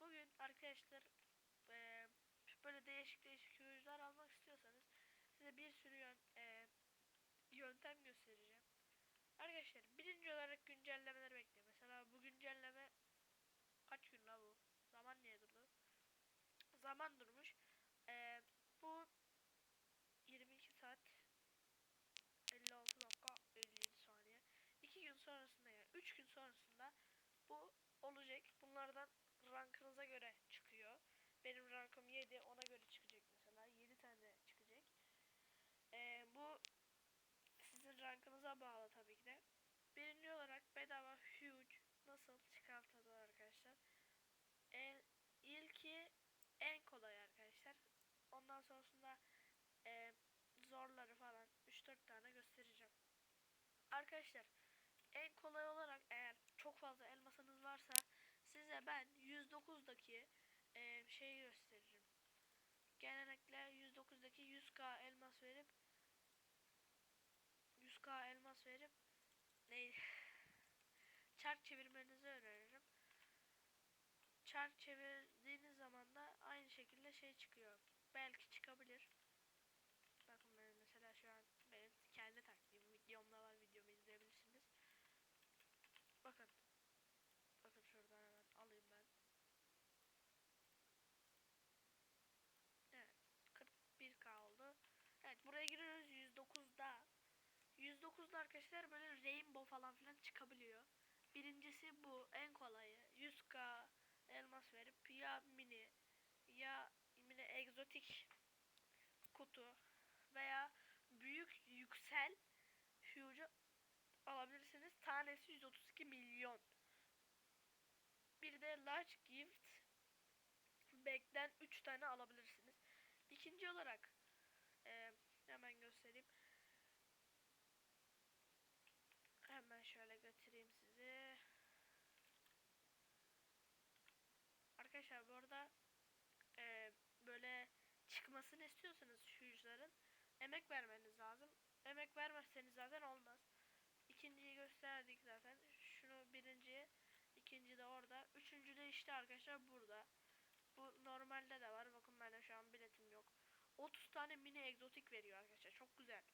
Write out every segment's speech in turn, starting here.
Bugün arkadaşlar eee, böyle değişik değişik ürünler almak istiyorsanız size bir sürü yön, eee, yöntem göstereceğim. Arkadaşlar birinci olarak güncellemeleri bekleyin. Mesela bu güncelleme kaç gün la bu? Zaman niye durdu? Zaman durmuş. Eee, bu 22 saat 56 dakika 57 saniye. 2 gün sonrasında yani 3 gün sonrasında bu olacak. Bunlardan rankınıza göre çıkıyor. Benim rankım 7 ona göre çıkacak mesela. 7 tane çıkacak. Ee, bu sizin rankınıza bağlı tabii ki de. Birinci olarak bedava huge nasıl çıkartılır arkadaşlar. En, ilki en kolay arkadaşlar. Ondan sonrasında e, zorları falan 3-4 tane göstereceğim. Arkadaşlar en kolay olarak eğer çok fazla elmasınız varsa size ben 109'daki e, şeyi gösteririm. Genellikle 109'daki 100k elmas verip 100k elmas verip ne çark çevirmenizi öneririm. Çark çevirdiğiniz zaman da aynı şekilde şey çıkıyor. Belki çıkabilir. Bakın ben mesela şu an benim kendi taktiğim videomda var videomu izleyebilirsiniz. Bakın şuradan hemen alayım ben. Evet. 41k oldu. Evet buraya giriyoruz 109'da. 109'da arkadaşlar böyle rainbow falan filan çıkabiliyor. Birincisi bu en kolayı. 100k elmas verip ya mini ya mini egzotik kutu veya büyük yüksel huge alabilirsiniz. Tanesi 132 milyon. Bir de large gift bag'den 3 tane alabilirsiniz. İkinci olarak e, hemen göstereyim. Hemen şöyle götüreyim sizi. Arkadaşlar bu arada e, böyle çıkmasını istiyorsanız şu yüzlerin emek vermeniz lazım. Emek vermezseniz zaten olmaz. İkinciyi gösterdik zaten. Şunu birinciye, ikinci de orada. Üçüncü de işte arkadaşlar burada. Bu normalde de var. Bakın bende şu an biletim yok. 30 tane mini egzotik veriyor arkadaşlar. Çok güzel.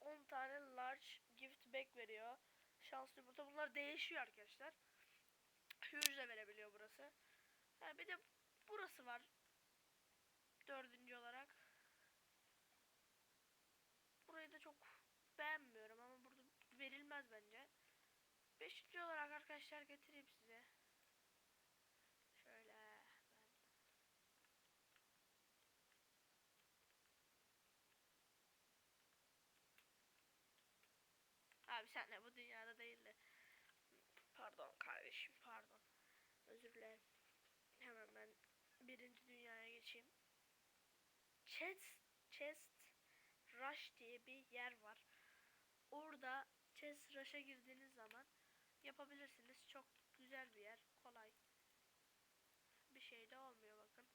10 tane large gift bag veriyor. Şanslı yumurta. Bunlar değişiyor arkadaşlar. Huge de verebiliyor burası. Ha, bir de burası var. Dördüncü olarak. Burayı da çok beğenmiyorum ama burada verilmez bence. Beşinci olarak arkadaşlar getireyim size. Şöyle ben. Abi sen de bu dünyada değildi. Pardon kardeşim pardon. Özür dilerim. Hemen ben birinci dünyaya geçeyim. Chest, chest Rush diye bir yer var. Orada Chest Rush'a girdiğiniz zaman yapabilirsiniz. Çok güzel bir yer. Kolay. Bir şey de olmuyor bakın.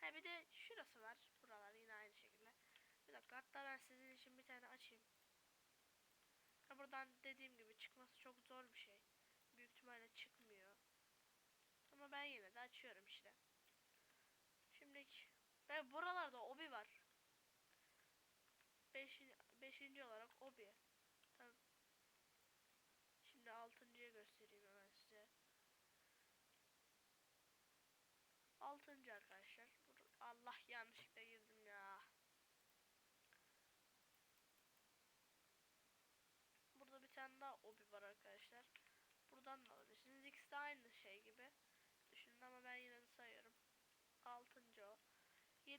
Ha bir de şurası var. Buralar yine aynı şekilde. Bir dakika hatta ben sizin için bir tane açayım. Ha buradan dediğim gibi çıkması çok zor bir şey. Büyük ihtimalle çıkmıyor. Ama ben yine de açıyorum işte. Ve buralarda obi var. Beşinci, beşinci olarak obi. Tamam. Şimdi altıncıya göstereyim hemen size. Altıncı arkadaşlar. Allah yanlışlıkla girdim ya. Burada bir tane daha obi var arkadaşlar. Buradan da alabilirsiniz. İkisi de aynı şey gibi. Düşünün ama ben yine.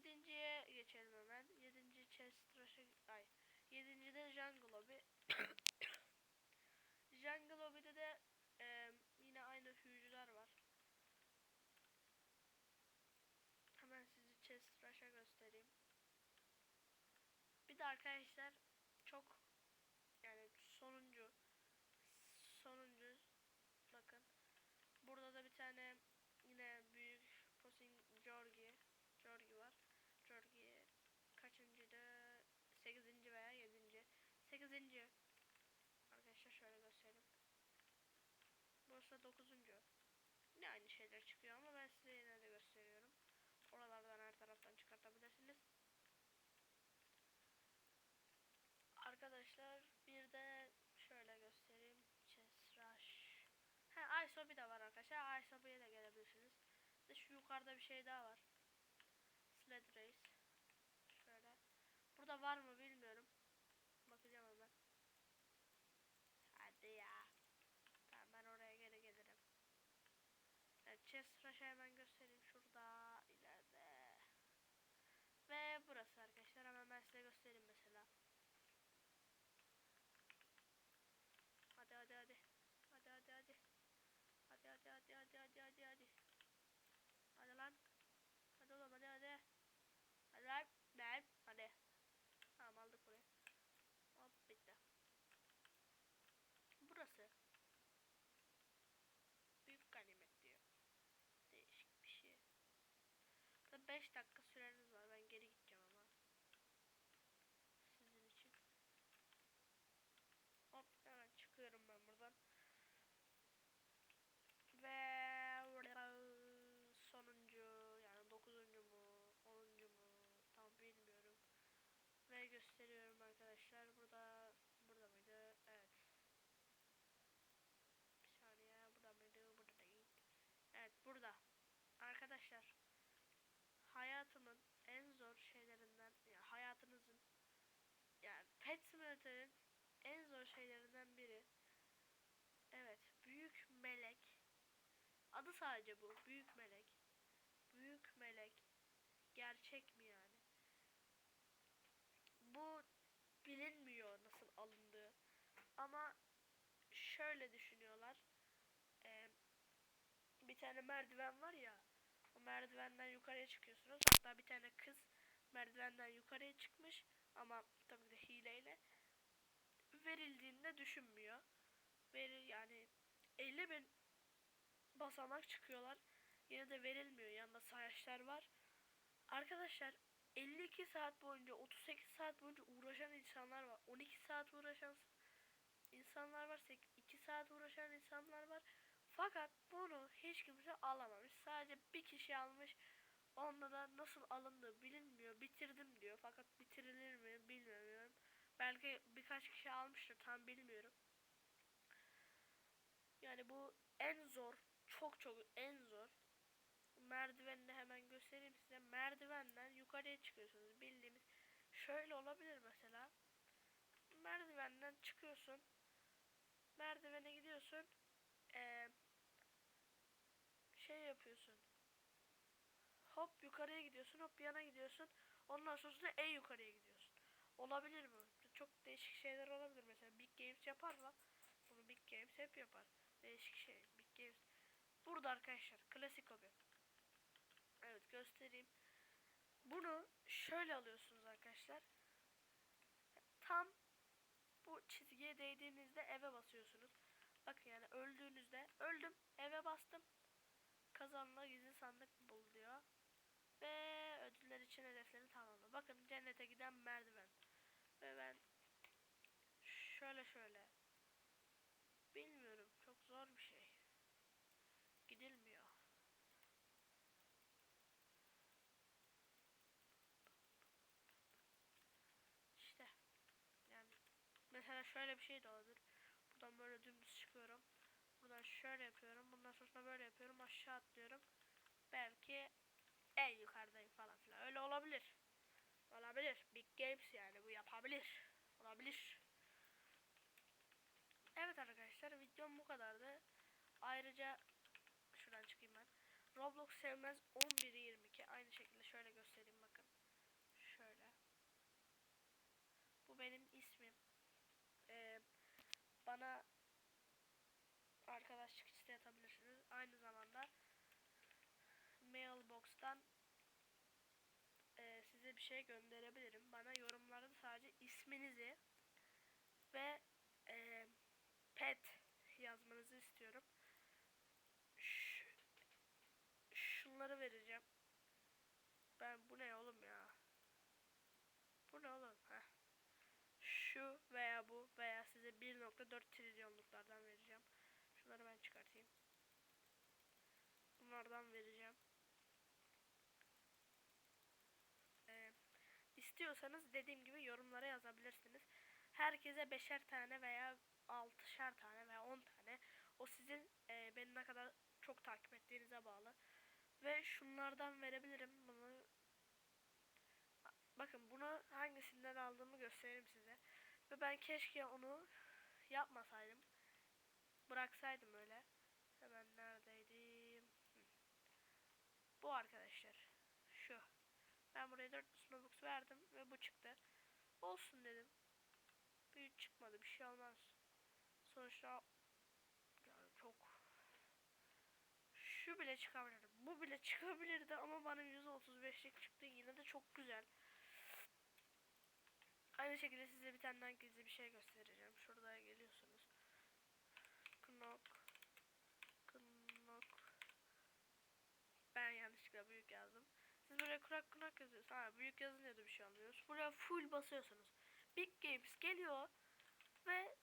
Yedinciye geçelim hemen. Yedinci chest rush'a ay. Yedinci de jungle lobby. jungle lobby'de de e, yine aynı huge'lar var. Hemen sizi chest rush'a göstereyim. Bir de arkadaşlar çok yani sonuncu sonuncu bakın. Burada da bir tane yine büyük posing Georgie 8. veya 7. 8. Arkadaşlar şöyle göstereyim. Burası 9. Yine aynı şeyler çıkıyor ama ben size yine de gösteriyorum. Oralardan her taraftan çıkartabilirsiniz. Arkadaşlar bir de şöyle göstereyim. Chess Rush. Ha Isobi de var arkadaşlar. Isobi'ye de gelebilirsiniz. De şu yukarıda bir şey daha var. Sled Race. Burada var mı bilmiyorum. Bakacağım hemen. Hadi ya. Tamam ben oraya geri gelirim. Evet Chess Rush'ı hemen göstereyim. Şurada ileride. Ve burası arkadaşlar. Hemen ben size göstereyim mesela. Hadi hadi. Hadi hadi hadi. Hadi hadi hadi hadi hadi hadi hadi. Hadi lan. Hadi oğlum hadi hadi. Hadi lan. Lan. Hadi. Tamam aldık burayı. Hop bitti. Burası. Büyük ganimet diyor. Değişik bir şey. Burada 5 dakika süreniz var. Ben geri gideceğim ama. Sizin için. Hop hemen çıkıyorum ben buradan. Ve sonuncu yani dokuzuncu mu onuncu mu tam bilmiyorum. Ve gösteriyorum arkadaşlar. Burada burada mıydı? Evet. Bir saniye burada mıydı? Burada değil. Evet burada. Arkadaşlar hayatımın en zor şeylerinden ya hayatınızın yani Simulator'ın en zor şeylerinden biri. Evet, büyük melek. Adı sadece bu, büyük melek. Büyük melek. Gerçek mi yani? Bu bilinmiyor nasıl alındığı. Ama şöyle düşünüyorlar. Ee, bir tane merdiven var ya. O merdivenden yukarıya çıkıyorsunuz. Hatta bir tane kız merdivenden yukarıya çıkmış. Ama tabii de hileyle verildiğinde düşünmüyor. Verir yani 50 bin basamak çıkıyorlar. Yine de verilmiyor. Yanında sayaçlar var. Arkadaşlar 52 saat boyunca 38 saat boyunca uğraşan insanlar var. 12 saat uğraşan insanlar var. 2 saat uğraşan insanlar var. Fakat bunu hiç kimse alamamış. Sadece bir kişi almış. Onda da nasıl alındığı bilinmiyor. Bitirdim diyor. Fakat bitirilir mi bilmiyorum. Belki birkaç kişi almıştır tam bilmiyorum. Yani bu en zor, çok çok en zor. Merdivenini hemen göstereyim size. Merdivenden yukarıya çıkıyorsunuz. Bildiğimiz şöyle olabilir mesela. Merdivenden çıkıyorsun. Merdivene gidiyorsun. Ee, şey yapıyorsun. Hop yukarıya gidiyorsun. Hop yana gidiyorsun. Ondan sonra en yukarıya gidiyorsun. Olabilir mi? Çok değişik şeyler olabilir. Mesela Big Games yapar mı? Bunu Big Games hep yapar. Değişik şey. Big Games. Burada arkadaşlar. Klasik hobi. Evet göstereyim. Bunu şöyle alıyorsunuz arkadaşlar. Tam bu çizgiye değdiğinizde eve basıyorsunuz. Bakın yani öldüğünüzde öldüm eve bastım. Kazanma gizli sandık bul diyor. Ve ödüller için hedefleri tamamla. Bakın cennete giden merdiven. Ve ben şöyle şöyle. Bilmiyorum. Çok zor bir şey. Gidilmiyor. İşte. Yani mesela şöyle bir şey de olabilir. Buradan böyle dümdüz çıkıyorum. Buradan şöyle yapıyorum. Bundan sonra böyle yapıyorum. Aşağı atlıyorum. Belki en yukarıdayım falan filan. Öyle olabilir. Olabilir. Big Games yani bu yapabilir. Olabilir. Evet arkadaşlar videom bu kadardı. Ayrıca şuradan çıkayım ben. Roblox sevmez 11.22 aynı şekilde şöyle göstereyim bakın. Şöyle. Bu benim ismim. Ee, bana arkadaşlık isteği atabilirsiniz. Aynı zamanda mailbox'tan e, size bir şey gönderebilirim. Bana yorumlarda sadece isminizi ve pet yazmanızı istiyorum. Ş şunları vereceğim. Ben bu ne oğlum ya? Bu ne oğlum? Heh. Şu veya bu veya size 1.4 trilyonluklardan vereceğim. Şunları ben çıkartayım. Bunlardan vereceğim. Ee, istiyorsanız dediğim gibi yorumlara yazabilirsiniz. Herkese beşer tane veya altışar tane veya on tane. O sizin e, beni ne kadar çok takip ettiğinize bağlı. Ve şunlardan verebilirim. Bunu Bakın bunu hangisinden aldığımı göstereyim size. Ve ben keşke onu yapmasaydım. Bıraksaydım öyle. Hemen neredeydim? Bu arkadaşlar. Şu. Ben buraya 4 Snowbox verdim ve bu çıktı. Olsun dedim. Büyük çıkmadı bir şey olmaz. Sonuçta yani çok şu bile çıkabilirdi. Bu bile çıkabilirdi ama bana %35'lik çıktı. Yine de çok güzel. Aynı şekilde size bir tane gizli bir şey göstereceğim. Şurada geliyorsunuz. Knock. Knock. Ben yanlışlıkla büyük yazdım. Siz böyle knock knock yazıyorsunuz. Ha büyük yazınca da bir şey olmuyor. Buraya full basıyorsunuz. Big Games geliyor ve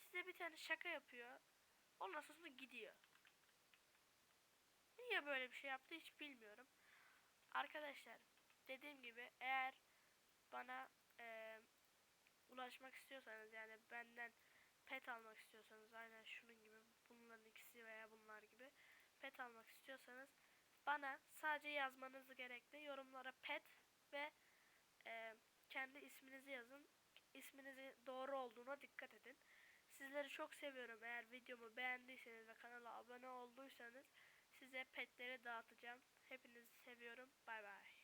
size bir tane şaka yapıyor. Ondan sonra gidiyor. Niye böyle bir şey yaptı hiç bilmiyorum. Arkadaşlar dediğim gibi eğer bana e, ulaşmak istiyorsanız yani benden pet almak istiyorsanız aynen şunun gibi bunların ikisi veya bunlar gibi pet almak istiyorsanız bana sadece yazmanız gerekli yorumlara pet ve e, kendi isminizi yazın isminizi doğru olduğuna dikkat edin. Sizleri çok seviyorum. Eğer videomu beğendiyseniz ve kanala abone olduysanız size petleri dağıtacağım. Hepinizi seviyorum. Bay bay